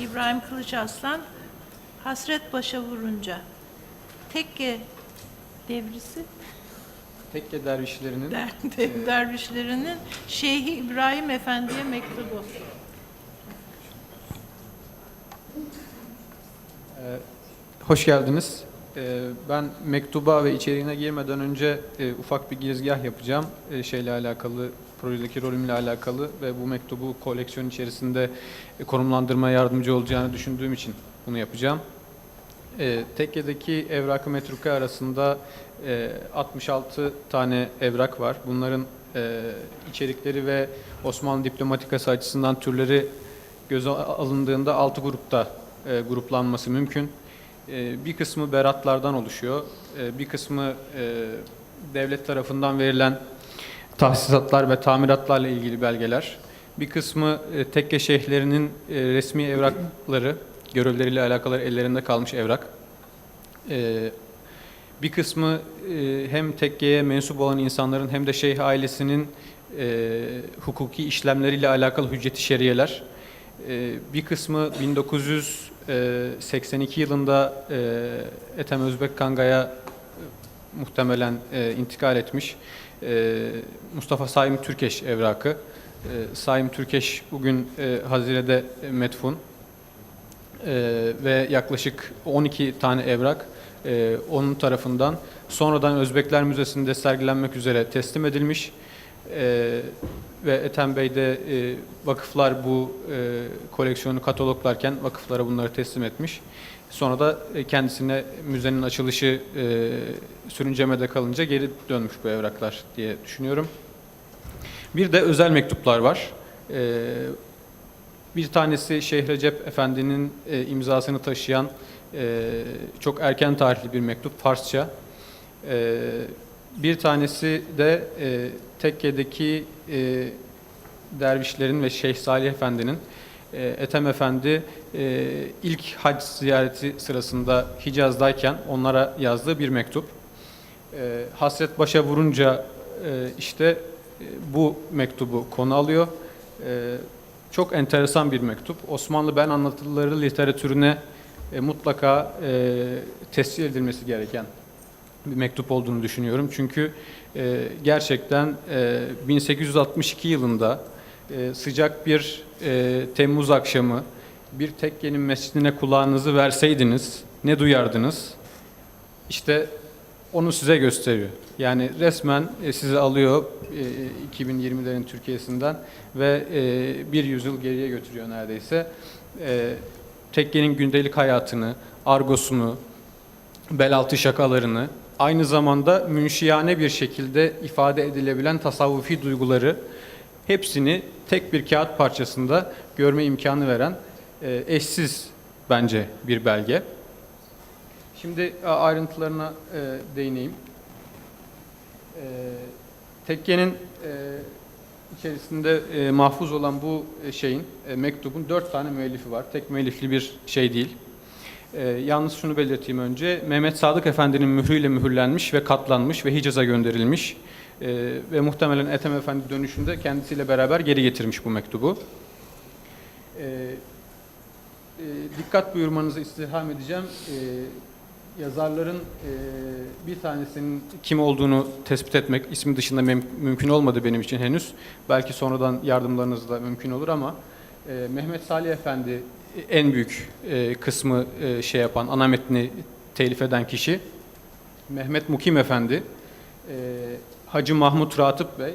İbrahim Kılıç Aslan, Hasret Başa Vurunca. Tekke devrisi, Tekke dervişlerinin der, de- dervişlerinin Şeyhi İbrahim Efendi'ye mektubu. Hoş geldiniz. Ee, Ben mektuba ve içeriğine girmeden önce e, ufak bir girizgah yapacağım. E, Şeyle alakalı, projedeki rolümle alakalı ve bu mektubu koleksiyon içerisinde e, konumlandırmaya yardımcı olacağını düşündüğüm için bunu yapacağım. E, Tekke'deki evrak-ı metruka arasında e, 66 tane evrak var. Bunların e, içerikleri ve Osmanlı diplomatikası açısından türleri göze alındığında 6 grupta e, gruplanması mümkün. E, bir kısmı beratlardan oluşuyor. E, bir kısmı e, devlet tarafından verilen tahsisatlar ve tamiratlarla ilgili belgeler. Bir kısmı e, tekke şeyhlerinin e, resmi evrakları, görevleriyle alakalı ellerinde kalmış evrak. E, bir kısmı hem tekkeye mensup olan insanların hem de şeyh ailesinin hukuki işlemleriyle alakalı hücceti şeriyeler. Bir kısmı 1982 yılında Ethem Özbek Kanga'ya muhtemelen intikal etmiş. E, Mustafa Saim Türkeş evrakı. E, Saim Türkeş bugün e, Hazire'de metfun. E, ve yaklaşık 12 tane evrak e, onun tarafından sonradan Özbekler Müzesi'nde sergilenmek üzere teslim edilmiş. E, ve Ethem Bey e, vakıflar bu e, koleksiyonu kataloglarken vakıflara bunları teslim etmiş. Sonra da e, kendisine müzenin açılışı e, sürüncemede kalınca geri dönmüş bu evraklar diye düşünüyorum. Bir de özel mektuplar var. E, bir tanesi Şeyh Recep Efendi'nin e, imzasını taşıyan e, çok erken tarihli bir mektup Farsça. E, bir tanesi de e, Tekke'deki e, dervişlerin ve Şeyh Salih Efendi'nin Ethem Efendi e, ilk hac ziyareti sırasında Hicaz'dayken onlara yazdığı bir mektup. E, hasret başa vurunca e, işte e, bu mektubu konu alıyor. E, çok enteresan bir mektup. Osmanlı ben anlatıları literatürüne mutlaka tescil edilmesi gereken bir mektup olduğunu düşünüyorum. Çünkü gerçekten e, 1862 yılında e, sıcak bir e, Temmuz akşamı bir tekkenin mescidine kulağınızı verseydiniz ne duyardınız? İşte onu size gösteriyor. Yani resmen e, sizi alıyor e, 2020'lerin Türkiye'sinden ve e, bir yüzyıl geriye götürüyor neredeyse. E, tekkenin gündelik hayatını, argosunu, bel altı şakalarını, aynı zamanda münşiyane bir şekilde ifade edilebilen tasavvufi duyguları hepsini tek bir kağıt parçasında görme imkanı veren e, eşsiz bence bir belge. Şimdi ayrıntılarına e, değineyim. E, tekkenin içerisinde mahfuz olan bu şeyin, mektubun dört tane müellifi var. Tek müellifli bir şey değil. Yalnız şunu belirteyim önce. Mehmet Sadık Efendi'nin mührüyle mühürlenmiş ve katlanmış ve Hicaz'a gönderilmiş. E, ve muhtemelen Ethem Efendi dönüşünde kendisiyle beraber geri getirmiş bu mektubu. E, e, dikkat buyurmanızı istirham edeceğim. E, yazarların e, bir tanesinin kim olduğunu tespit etmek ismi dışında mümkün olmadı benim için henüz. Belki sonradan yardımlarınızla mümkün olur ama e, Mehmet Salih Efendi en büyük e, kısmı e, şey yapan, ana metni telif eden kişi. Mehmet Mukim Efendi, e, Hacı Mahmut Ratıp Bey, e,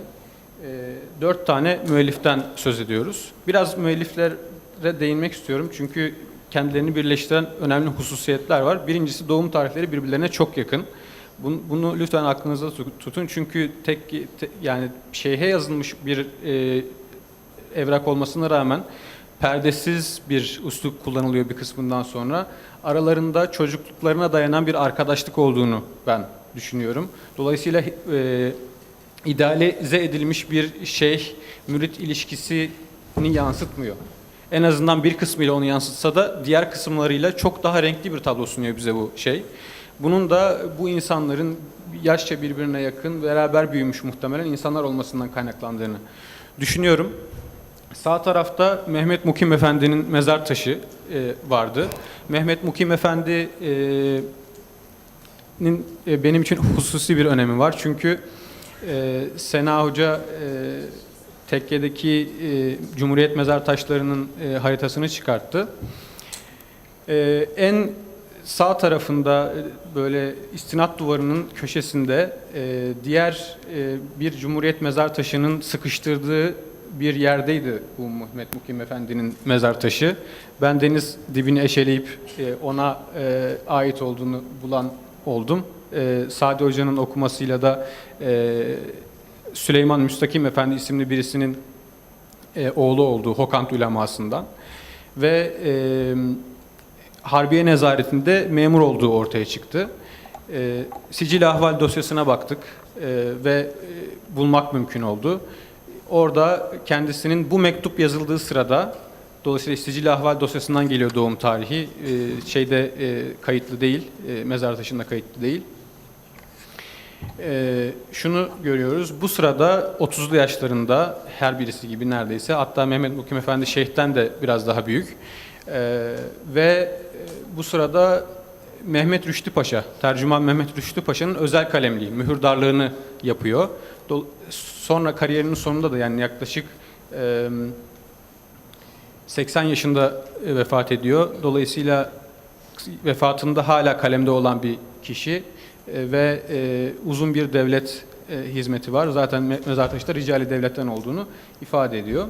dört tane müelliften söz ediyoruz. Biraz müelliflere değinmek istiyorum çünkü kendilerini birleştiren önemli hususiyetler var. Birincisi doğum tarihleri birbirlerine çok yakın. Bunu, bunu lütfen aklınızda tut- tutun çünkü tek te- yani şeyhe yazılmış bir e, evrak olmasına rağmen perdesiz bir üslup kullanılıyor bir kısmından sonra. Aralarında çocukluklarına dayanan bir arkadaşlık olduğunu ben düşünüyorum. Dolayısıyla e, idealize edilmiş bir şeyh mürit ilişkisini yansıtmıyor. En azından bir kısmıyla onu yansıtsa da diğer kısımlarıyla çok daha renkli bir tablo sunuyor bize bu şey. Bunun da bu insanların yaşça birbirine yakın, beraber büyümüş muhtemelen insanlar olmasından kaynaklandığını düşünüyorum. Sağ tarafta Mehmet Mukim Efendi'nin mezar taşı e, vardı. Mehmet Mukim Efendi e, e, benim için hususi bir önemi var. Çünkü e, Sena Hoca e, tekkedeki e, Cumhuriyet mezar taşlarının e, haritasını çıkarttı. E, en sağ tarafında e, böyle istinat duvarının köşesinde e, diğer e, bir Cumhuriyet mezar taşının sıkıştırdığı bir yerdeydi bu Mehmet Mukim Efendi'nin mezar taşı. Ben deniz dibini eşeleyip e, ona e, ait olduğunu bulan oldum. E, Sadi Hoca'nın okumasıyla da e, Süleyman Müstakim Efendi isimli birisinin e, oğlu olduğu Hokant ulemasından ve e, Harbiye nezaretinde memur olduğu ortaya çıktı. E, sicil ahval dosyasına baktık e, ve e, bulmak mümkün oldu. Orada kendisinin bu mektup yazıldığı sırada dolayısıyla sicil ahval dosyasından geliyor doğum tarihi. E, şeyde e, kayıtlı değil, e, mezar taşında kayıtlı değil. E, şunu görüyoruz. Bu sırada 30'lu yaşlarında her birisi gibi neredeyse hatta Mehmet Mukim Efendi Şeyh'ten de biraz daha büyük. E, ve e, bu sırada Mehmet Rüştü Paşa, tercüman Mehmet Rüştü Paşa'nın özel kalemliği, mühürdarlığını yapıyor. Dol- Sonra kariyerinin sonunda da yani yaklaşık e, 80 yaşında e, vefat ediyor. Dolayısıyla vefatında hala kalemde olan bir kişi ve e, uzun bir devlet e, hizmeti var. Zaten me- mezar taşı da ricali devletten olduğunu ifade ediyor.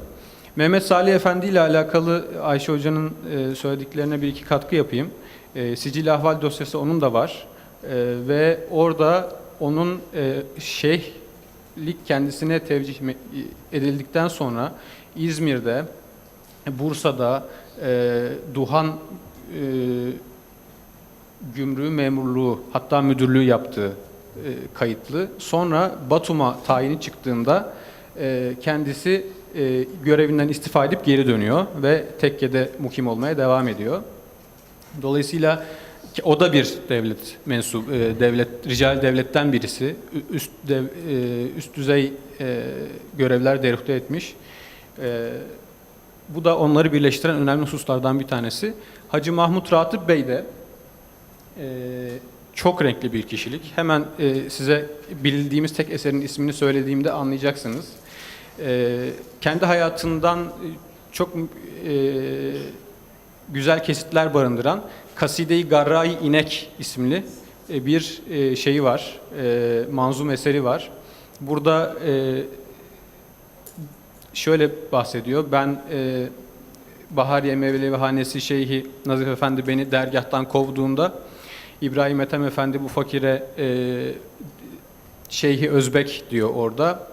Mehmet Salih Efendi ile alakalı Ayşe Hoca'nın e, söylediklerine bir iki katkı yapayım. E, sicil ahval dosyası onun da var. E, ve orada onun e, şeyhlik kendisine tevcih edildikten sonra İzmir'de, Bursa'da, e, Duhan e, gümrüğü memurluğu hatta müdürlüğü yaptığı e, kayıtlı. Sonra Batum'a tayini çıktığında e, kendisi e, görevinden istifa edip geri dönüyor ve tekkede mukim olmaya devam ediyor. Dolayısıyla o da bir devlet mensup, e, devlet rical devletten birisi. Üst dev, e, üst düzey e, görevler derühte etmiş. E, bu da onları birleştiren önemli hususlardan bir tanesi. Hacı Mahmut Ratip Bey de çok renkli bir kişilik. Hemen e, size bildiğimiz tek eserin ismini söylediğimde anlayacaksınız. E, kendi hayatından e, çok e, güzel kesitler barındıran Kaside-i Garra-i İnek isimli bir şeyi var, manzum eseri var. Burada şöyle bahsediyor. Ben Bahariye Mevlevi Hanesi Şeyhi Nazif Efendi beni dergahtan kovduğunda İbrahim Ethem Efendi bu fakire e, Şeyhi Özbek diyor orada.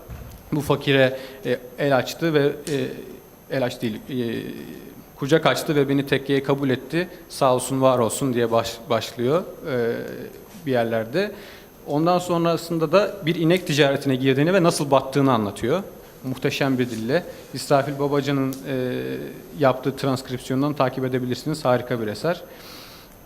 Bu fakire e, el açtı ve e, el aç değil e, kucak açtı ve beni tekkeye kabul etti. Sağ olsun var olsun diye baş, başlıyor e, bir yerlerde. Ondan sonrasında da bir inek ticaretine girdiğini ve nasıl battığını anlatıyor. Muhteşem bir dille. İsrafil Babacan'ın e, yaptığı transkripsiyondan takip edebilirsiniz. Harika bir eser.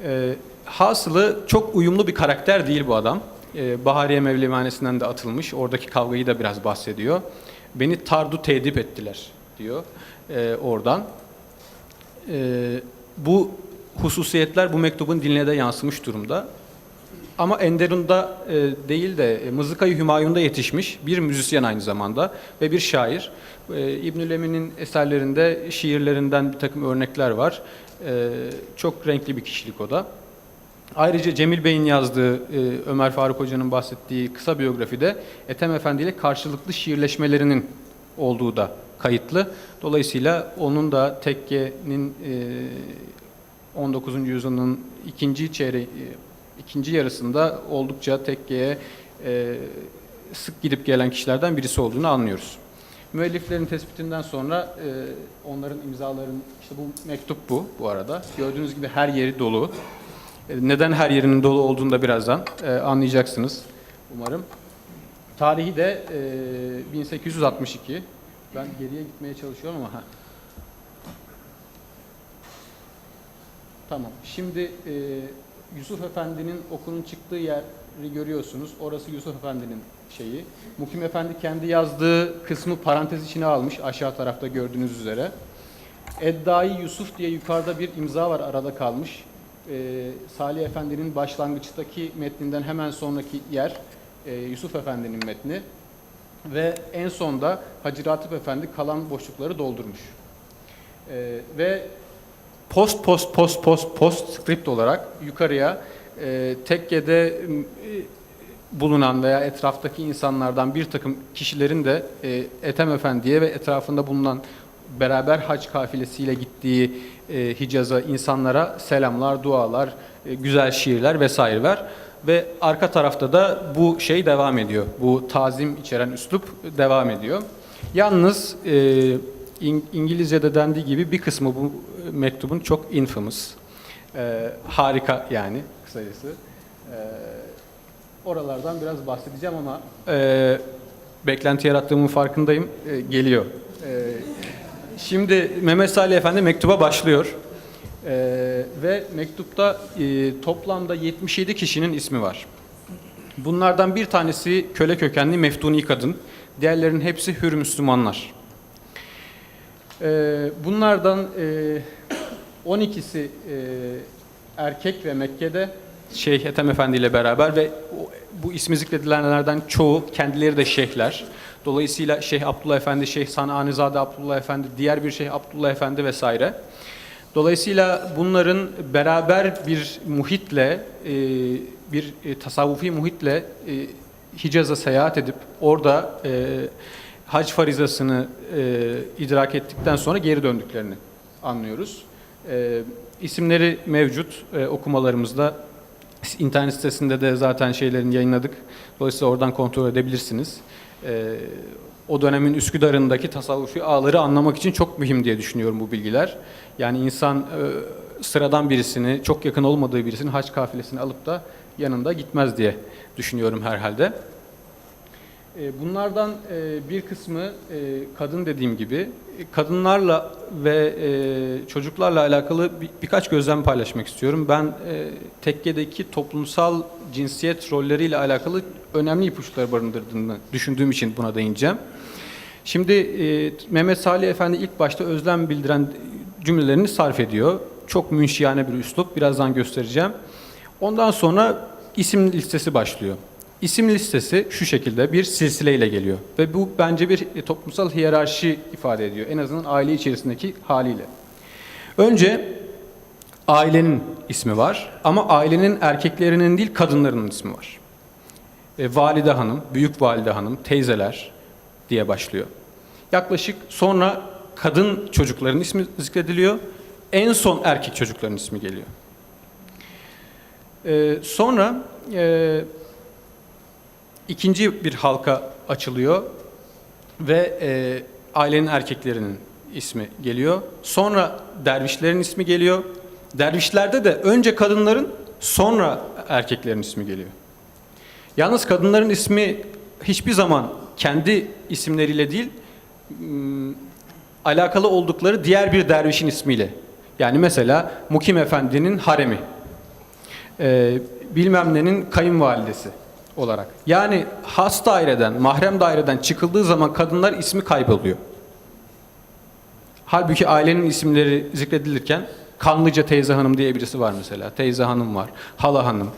E, hasılı çok uyumlu bir karakter değil bu adam. E, Bahariye Mevlevihanesi'nden de atılmış. Oradaki kavgayı da biraz bahsediyor. Beni tardu tedip ettiler diyor e, oradan. E, bu hususiyetler bu mektubun diline de yansımış durumda. Ama Enderun'da e, değil de e, Mızıkayı Hümayun'da yetişmiş bir müzisyen aynı zamanda ve bir şair. E, İbnül Emin'in eserlerinde şiirlerinden bir takım örnekler var. E, çok renkli bir kişilik o da. Ayrıca Cemil Bey'in yazdığı, e, Ömer Faruk Hoca'nın bahsettiği kısa biyografide Ethem Efendi ile karşılıklı şiirleşmelerinin olduğu da kayıtlı. Dolayısıyla onun da tekkenin e, 19. yüzyılın ikinci çeyreği, ikinci yarısında oldukça tekkeye e, sık gidip gelen kişilerden birisi olduğunu anlıyoruz. Müelliflerin tespitinden sonra e, onların imzalarının, işte bu mektup bu bu arada. Gördüğünüz gibi her yeri dolu. E, Neden her yerinin dolu olduğunu da birazdan e, anlayacaksınız umarım. Tarihi de e, 1862. Ben geriye gitmeye çalışıyorum ama ha. Tamam. Şimdi e, Yusuf Efendi'nin okulun çıktığı yer görüyorsunuz. Orası Yusuf Efendi'nin şeyi. Mukim Efendi kendi yazdığı kısmı parantez içine almış aşağı tarafta gördüğünüz üzere. Eddai Yusuf diye yukarıda bir imza var arada kalmış. Ee, Salih Efendi'nin başlangıçtaki metninden hemen sonraki yer e, Yusuf Efendi'nin metni. Ve en sonda Hacı Ratip Efendi kalan boşlukları doldurmuş. Ee, ve post post post post post script olarak yukarıya e, tekkede e, bulunan veya etraftaki insanlardan bir takım kişilerin de e, Ethem Efendi'ye ve etrafında bulunan beraber hac kafilesiyle gittiği e, Hicaz'a insanlara selamlar, dualar, e, güzel şiirler vesaire ver. Ve arka tarafta da bu şey devam ediyor. Bu tazim içeren üslup devam ediyor. Yalnız e, İng- İngilizce'de dendiği gibi bir kısmı bu mektubun çok infamous. E, harika yani kısacası. E, oralardan biraz bahsedeceğim ama e, beklenti yarattığımın farkındayım. E, geliyor. E, şimdi Mehmet Salih Efendi mektuba başlıyor. E, ve mektupta e, toplamda 77 kişinin ismi var. Bunlardan bir tanesi köle kökenli Meftuni kadın. Diğerlerinin hepsi hür Müslümanlar. Ee, bunlardan e, 12'si e, erkek ve Mekke'de Şeyh Ethem Efendi ile beraber ve bu ismi zikredilenlerden çoğu kendileri de şeyhler. Dolayısıyla Şeyh Abdullah Efendi, Şeyh Sananizade Abdullah Efendi, diğer bir Şeyh Abdullah Efendi vesaire. Dolayısıyla bunların beraber bir muhitle, e, bir e, tasavvufi muhitle e, Hicaz'a seyahat edip orada e, hac farizasını e, idrak ettikten sonra geri döndüklerini anlıyoruz. E, isimleri mevcut e, okumalarımızda. İnternet sitesinde de zaten şeylerini yayınladık. Dolayısıyla oradan kontrol edebilirsiniz. E, o dönemin Üsküdar'ındaki tasavvufi ağları anlamak için çok mühim diye düşünüyorum bu bilgiler. Yani insan e, sıradan birisini, çok yakın olmadığı birisini hac kafilesini alıp da yanında gitmez diye düşünüyorum herhalde. E, Bunlardan e, bir kısmı e, kadın dediğim gibi kadınlarla ve çocuklarla alakalı bir- birkaç gözlem paylaşmak istiyorum. Ben tekkedeki toplumsal cinsiyet rolleriyle alakalı önemli ipuçları barındırdığını düşündüğüm için buna değineceğim. Şimdi Mehmet Salih Efendi ilk başta özlem bildiren cümlelerini sarf ediyor. Çok münşiyane bir üslup, birazdan göstereceğim. Ondan sonra isim listesi başlıyor. İsim listesi şu şekilde bir silsileyle geliyor ve bu bence bir e, toplumsal hiyerarşi ifade ediyor. En azından aile içerisindeki haliyle. Önce ailenin ismi var ama ailenin erkeklerinin değil kadınlarının ismi var. E, valide hanım, büyük valide hanım, teyzeler diye başlıyor. Yaklaşık sonra kadın çocukların ismi zikrediliyor. En son erkek çocukların ismi geliyor. E, sonra e, ikinci bir halka açılıyor ve e, ailenin erkeklerinin ismi geliyor. Sonra dervişlerin ismi geliyor. Dervişlerde de önce kadınların sonra erkeklerin ismi geliyor. Yalnız kadınların ismi hiçbir zaman kendi isimleriyle değil, m, alakalı oldukları diğer bir dervişin ismiyle. Yani mesela Mukim Efendi'nin haremi, e, bilmem nenin kayınvalidesi olarak. Yani has daireden, mahrem daireden çıkıldığı zaman kadınlar ismi kayboluyor. Halbuki ailenin isimleri zikredilirken Kanlıca teyze hanım diye birisi var mesela. Teyze hanım var, hala hanım,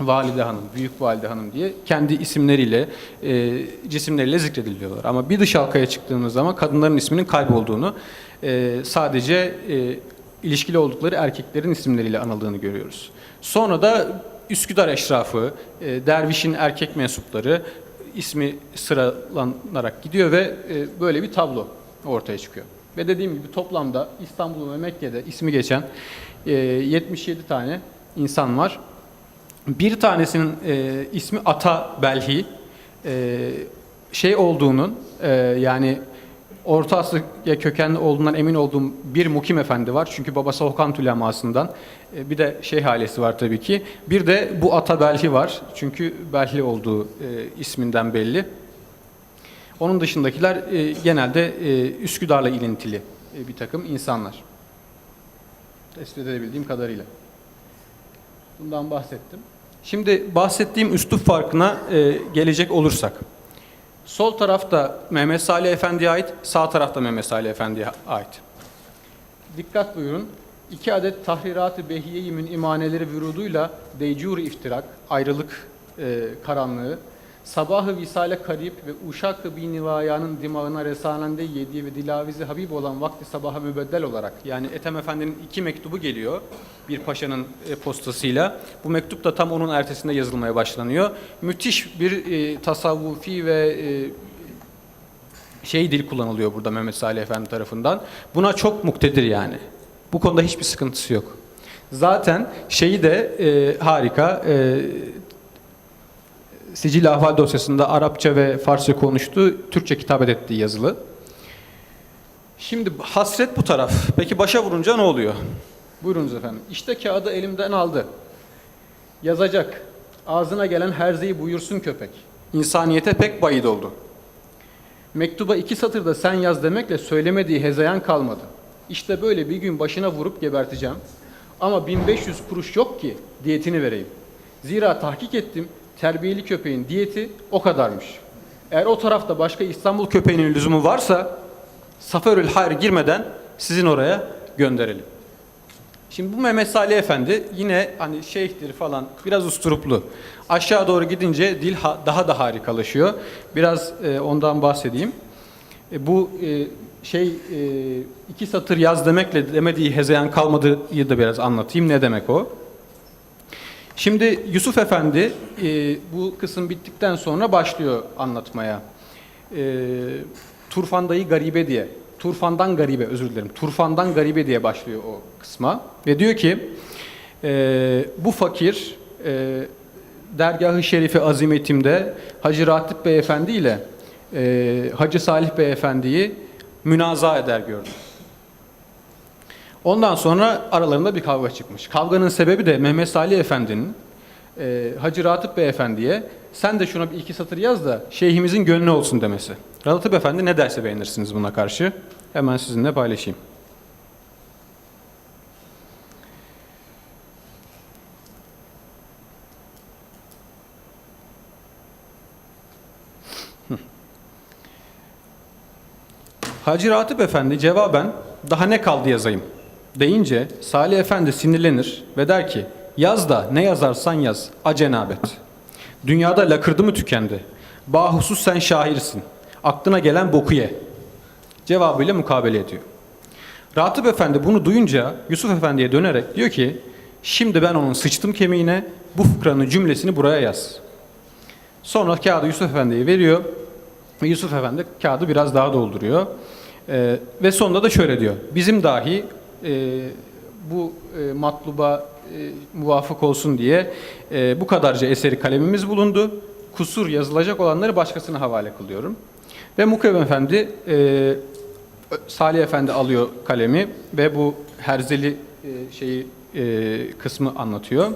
valide hanım, büyük valide hanım diye kendi isimleriyle, e, cisimleriyle zikrediliyorlar. Ama bir dış halkaya çıktığımız zaman kadınların isminin kaybolduğunu, e, sadece e, ilişkili oldukları erkeklerin isimleriyle anıldığını görüyoruz. Sonra da Üsküdar eşrafı, e, dervişin erkek mensupları ismi sıralanarak gidiyor ve e, böyle bir tablo ortaya çıkıyor. Ve dediğim gibi toplamda İstanbul ve Mekke'de ismi geçen e, 77 tane insan var. Bir tanesinin e, ismi Ata Belhi. E, şey olduğunun e, yani Orta Asya kökenli olduğundan emin olduğum bir Mukim Efendi var. Çünkü babası Hokan Tüleması'ndan. E, bir de şey ailesi var tabii ki. Bir de bu Ata Belhi var. Çünkü Belhi olduğu e, isminden belli. Onun dışındakiler e, genelde Üsküdar'la ilintili bir takım insanlar. Tespit edebildiğim kadarıyla. Bundan bahsettim. Şimdi bahsettiğim üslup farkına gelecek olursak. Sol tarafta Mehmet Salih Efendi'ye ait, sağ tarafta Mehmet Salih Efendi'ye ait. Dikkat buyurun. İki adet tahrirat-ı behiye-i imaneleri vüruduyla deycur iftirak, ayrılık e, karanlığı, sabahı visale karip ve uşak-ı binivayanın dimağına resanende yediği ve dilavizi habib olan vakti sabaha mübeddel olarak yani Ethem Efendi'nin iki mektubu geliyor bir paşanın e, postasıyla. Bu mektup da tam onun ertesinde yazılmaya başlanıyor. Müthiş bir e, tasavvufi ve e, şey dil kullanılıyor burada Mehmet Salih Efendi tarafından. Buna çok muktedir yani. Bu konuda hiçbir sıkıntısı yok. Zaten şeyi de e, harika. E, Sicil Ahval dosyasında Arapça ve Farsça konuştu, Türkçe kitabet ettiği yazılı. Şimdi hasret bu taraf. Peki başa vurunca ne oluyor? Buyurunuz efendim. İşte kağıdı elimden aldı. Yazacak. Ağzına gelen herzeyi buyursun köpek. İnsaniyete pek bayit oldu. Mektuba iki satırda sen yaz demekle söylemediği hezeyan kalmadı. İşte böyle bir gün başına vurup geberteceğim. Ama 1500 kuruş yok ki diyetini vereyim. Zira tahkik ettim terbiyeli köpeğin diyeti o kadarmış. Eğer o tarafta başka İstanbul köpeğinin lüzumu varsa Saferül Hayr girmeden sizin oraya gönderelim. Şimdi bu Mehmet Salih Efendi yine hani şeyhtir falan biraz usturuplu. Aşağı doğru gidince dil ha- daha da harikalaşıyor. Biraz e, ondan bahsedeyim. E, bu e, şey e, iki satır yaz demekle demediği hezeyan kalmadığı da biraz anlatayım. Ne demek o? Şimdi Yusuf Efendi e, bu kısım bittikten sonra başlıyor anlatmaya. E, Turfandayı garibe diye, Turfandan garibe özür dilerim, Turfandan garibe diye başlıyor o kısma. Ve diyor ki e, bu fakir e, dergahı şerifi azimetimde Hacı Ratip Beyefendi ile e, Hacı Salih Beyefendi'yi münaza eder gördüm. Ondan sonra aralarında bir kavga çıkmış. Kavganın sebebi de Mehmet Salih Efendi'nin e, Hacı Ratip Beyefendi'ye sen de şuna bir iki satır yaz da şeyhimizin gönlü olsun demesi. Ratip Efendi ne derse beğenirsiniz buna karşı. Hemen sizinle paylaşayım. Hacı Ratip Efendi cevaben daha ne kaldı yazayım deyince Salih Efendi sinirlenir ve der ki yaz da ne yazarsan yaz a cenabet. Dünyada lakırdı mı tükendi? Bahusus sen şairsin. Aklına gelen boku ye. Cevabıyla mukabele ediyor. Ratip Efendi bunu duyunca Yusuf Efendi'ye dönerek diyor ki şimdi ben onun sıçtım kemiğine bu fıkranın cümlesini buraya yaz. Sonra kağıdı Yusuf Efendi'ye veriyor ve Yusuf Efendi kağıdı biraz daha dolduruyor. Ee, ve sonunda da şöyle diyor. Bizim dahi e, bu e, matluba e, muvafık olsun diye e, bu kadarca eseri kalemimiz bulundu. Kusur yazılacak olanları başkasına havale kılıyorum. Ve Mukrem Efendi, e, Salih Efendi alıyor kalemi ve bu herzeli e, şeyi e, kısmı anlatıyor.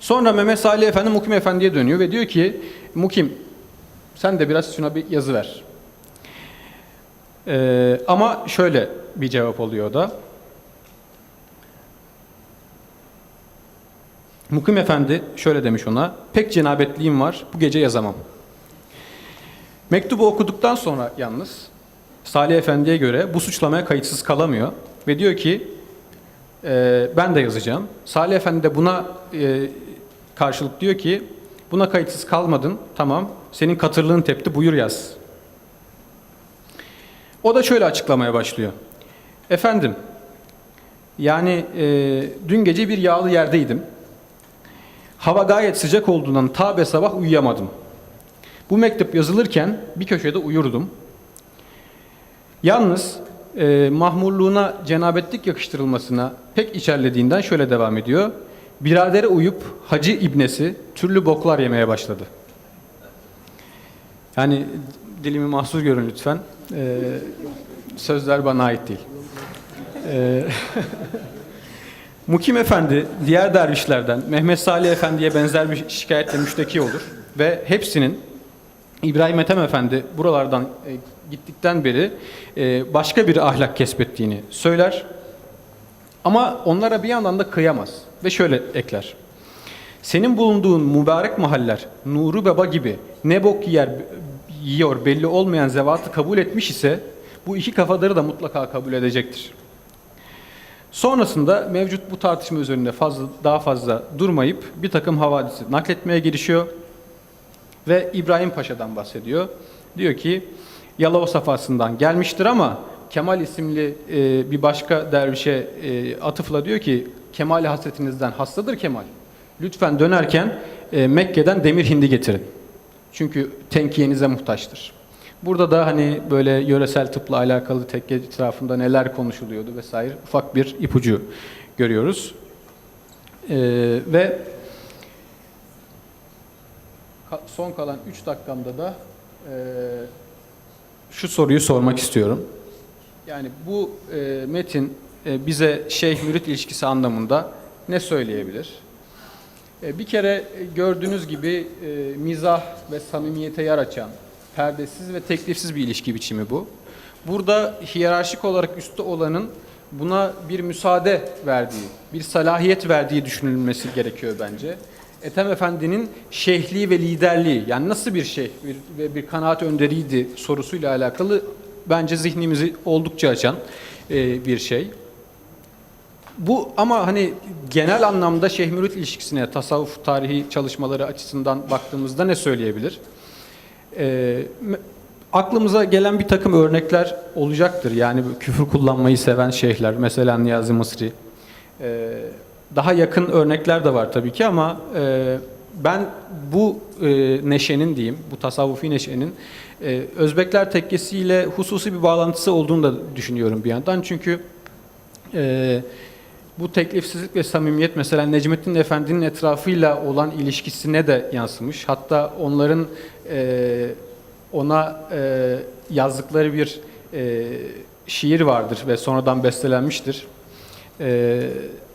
Sonra Mehmet Salih Efendi Mukim Efendi'ye dönüyor ve diyor ki Mukim sen de biraz şuna bir yazı ver. Ee, ama şöyle bir cevap oluyor da. Mukim Efendi şöyle demiş ona. Pek cenabetliğim var bu gece yazamam. Mektubu okuduktan sonra yalnız Salih Efendi'ye göre bu suçlamaya kayıtsız kalamıyor. Ve diyor ki e, ben de yazacağım. Salih Efendi de buna e, karşılık diyor ki buna kayıtsız kalmadın tamam senin katırlığın tepti buyur yaz. O da şöyle açıklamaya başlıyor. Efendim yani e, dün gece bir yağlı yerdeydim. Hava gayet sıcak olduğundan ta be sabah uyuyamadım. Bu mektup yazılırken bir köşede uyurdum. Yalnız e, mahmurluğuna cenabetlik yakıştırılmasına pek içerlediğinden şöyle devam ediyor. Biradere uyup hacı ibnesi türlü boklar yemeye başladı. Yani dilimi mahsur görün lütfen. E, sözler bana ait değil. E, Mukim Efendi diğer dervişlerden Mehmet Salih Efendi'ye benzer bir şikayetle müşteki olur ve hepsinin İbrahim Ethem Efendi buralardan e, gittikten beri e, başka bir ahlak kesbettiğini söyler. Ama onlara bir yandan da kıyamaz ve şöyle ekler. Senin bulunduğun mübarek mahaller nuru baba gibi ne bok yer yiyor belli olmayan zevatı kabul etmiş ise bu iki kafadarı da mutlaka kabul edecektir. Sonrasında mevcut bu tartışma üzerinde fazla daha fazla durmayıp bir takım havadisi nakletmeye girişiyor ve İbrahim Paşa'dan bahsediyor. Diyor ki Yalova safhasından gelmiştir ama Kemal isimli e, bir başka dervişe e, atıfla diyor ki Kemal hasretinizden hastadır Kemal. Lütfen dönerken e, Mekke'den demir hindi getirin. Çünkü tenkiyenize muhtaçtır. Burada da hani böyle yöresel tıpla alakalı tekke etrafında neler konuşuluyordu vesaire ufak bir ipucu görüyoruz. E, ve son kalan 3 dakikamda da eee, şu soruyu sormak istiyorum. Yani bu eee, metin eee, bize şeyh-mürit ilişkisi anlamında ne söyleyebilir? E, bir kere e, gördüğünüz gibi e, mizah ve samimiyete yer açan, perdesiz ve teklifsiz bir ilişki biçimi bu. Burada hiyerarşik olarak üstte olanın buna bir müsaade verdiği, bir salahiyet verdiği düşünülmesi gerekiyor bence. Ethem Efendi'nin şeyhliği ve liderliği, yani nasıl bir şeyh ve bir kanaat önderiydi sorusuyla alakalı bence zihnimizi oldukça açan bir şey. Bu ama hani genel anlamda Şeyh Mürit ilişkisine tasavvuf tarihi çalışmaları açısından baktığımızda ne söyleyebilir? Me- aklımıza gelen bir takım örnekler olacaktır. Yani küfür kullanmayı seven şeyhler, mesela Niyazi Mısri. Ee, daha yakın örnekler de var tabii ki ama e, ben bu e, neşenin diyeyim, bu tasavvufi neşenin e, Özbekler tekkesiyle hususi bir bağlantısı olduğunu da düşünüyorum bir yandan. Çünkü e, bu teklifsizlik ve samimiyet mesela Necmettin Efendi'nin etrafıyla olan ilişkisine de yansımış. Hatta onların e, ona e, yazdıkları bir e, şiir vardır ve sonradan bestelenmiştir. E,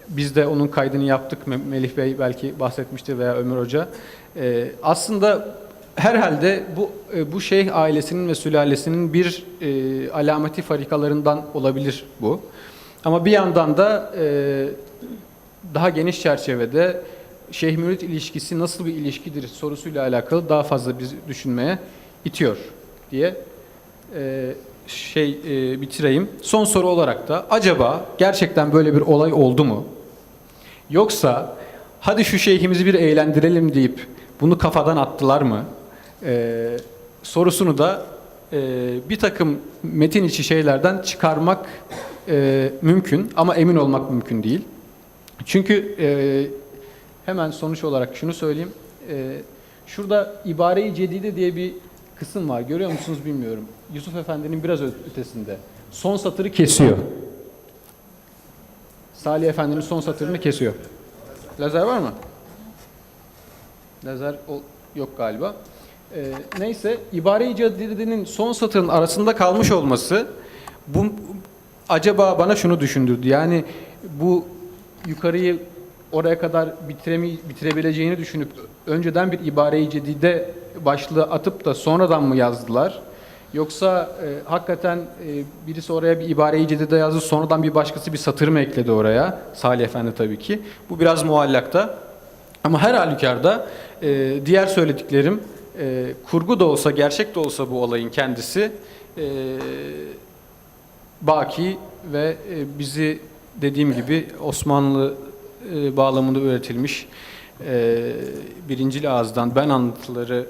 biz de onun kaydını yaptık. Me- Melih Bey belki bahsetmiştir veya Ömer Hoca. E, aslında herhalde bu e, bu şeyh ailesinin ve sülalesinin bir e, alameti farikalarından olabilir bu. Ama bir yandan da e, daha geniş çerçevede Şeyh Mürit ilişkisi nasıl bir ilişkidir sorusuyla alakalı daha fazla bizi düşünmeye itiyor diye e, şey e, bitireyim. Son soru olarak da acaba gerçekten böyle bir olay oldu mu? Yoksa hadi şu şeyhimizi bir eğlendirelim deyip bunu kafadan attılar mı? E, sorusunu da e, bir takım metin içi şeylerden çıkarmak e, mümkün ama emin olmak mümkün değil. Çünkü e, hemen sonuç olarak şunu söyleyeyim. E, şurada ibare-i cedide diye bir kısım var. Görüyor musunuz bilmiyorum. Yusuf Efendi'nin biraz ötesinde. Son satırı kesiyor. Salih Efendi'nin son satırını kesiyor. Lazer var mı? Lazer yok galiba. Ee, neyse ibare-i cedidenin son satırın arasında kalmış olması bu acaba bana şunu düşündürdü. Yani bu yukarıyı oraya kadar bitiremi, bitirebileceğini düşünüp önceden bir ibare-i cedide başlığı atıp da sonradan mı yazdılar? Yoksa e, hakikaten e, birisi oraya bir ibare-i cedide yazdı sonradan bir başkası bir satır mı ekledi oraya? Salih Efendi tabii ki. Bu biraz muallakta. Ama her halükarda e, diğer söylediklerim e, kurgu da olsa gerçek de olsa bu olayın kendisi e, baki ve e, bizi dediğim gibi Osmanlı e, bağlamında üretilmiş e, birincil ağızdan ben anlatıları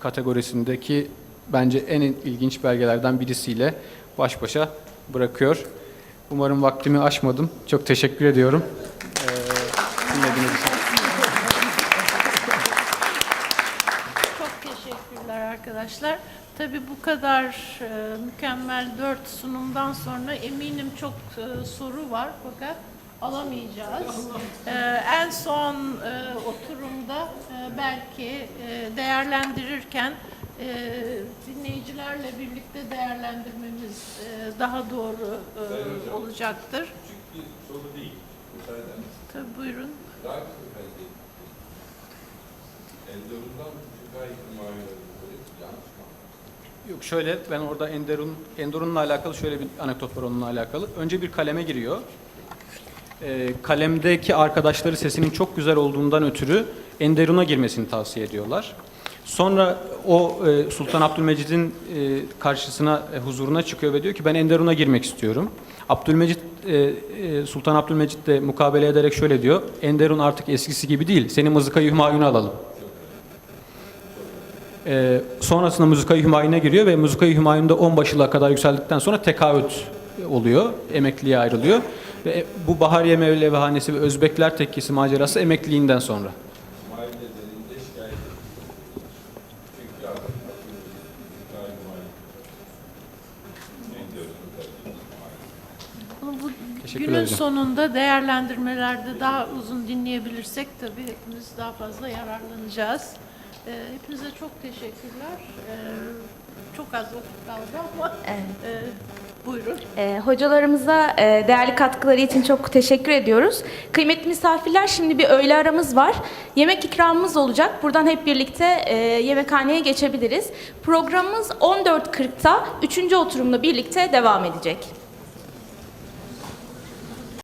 kategorisindeki bence en ilginç belgelerden birisiyle baş başa bırakıyor. Umarım vaktimi aşmadım. Çok teşekkür ediyorum. E, dinlediğiniz için. Çok teşekkürler arkadaşlar. Tabii bu kadar e, mükemmel dört sunumdan sonra eminim çok e, soru var fakat alamayacağız. E, en son e, oturumda e, belki e, değerlendirirken e, dinleyicilerle birlikte değerlendirmemiz e, daha doğru e, olacaktır. Küçük bir soru değil. Müsaade eder misiniz? Tabii buyurun. Endorun'dan yanlış mı? Yok şöyle ben orada Enderun Endorun'la alakalı şöyle bir anekdot var onunla alakalı. Önce bir kaleme giriyor. e, kalemdeki arkadaşları sesinin çok güzel olduğundan ötürü Enderun'a girmesini tavsiye ediyorlar. Sonra o e, Sultan Abdülmecid'in e, karşısına, e, huzuruna çıkıyor ve diyor ki ben Enderun'a girmek istiyorum. Abdülmecid, e, e, Sultan Abdülmecid de mukabele ederek şöyle diyor. Enderun artık eskisi gibi değil. Seni mızıka-i Hümayun'a alalım. E, sonrasında Mızıka-i Hümayun'a giriyor ve Mızıka-i Hümayun'da 10 başılığa kadar yükseldikten sonra tekaüt oluyor. Emekliliğe ayrılıyor. Ve e, bu Bahariye Mevlevihanesi ve Özbekler Tekkesi macerası emekliliğinden sonra. Teşekkür günün sonunda değerlendirmelerde daha uzun dinleyebilirsek tabii hepimiz daha fazla yararlanacağız. Ee, hepinize çok teşekkürler. Ee, çok az vakit kaldı ama Evet. e, buyurun. Ee, hocalarımıza e, değerli katkıları için çok teşekkür ediyoruz. Kıymetli misafirler şimdi bir öğle aramız var. Yemek ikramımız olacak. Buradan hep birlikte e, yemekhaneye geçebiliriz. Programımız 14.40'ta 3. oturumla birlikte devam edecek.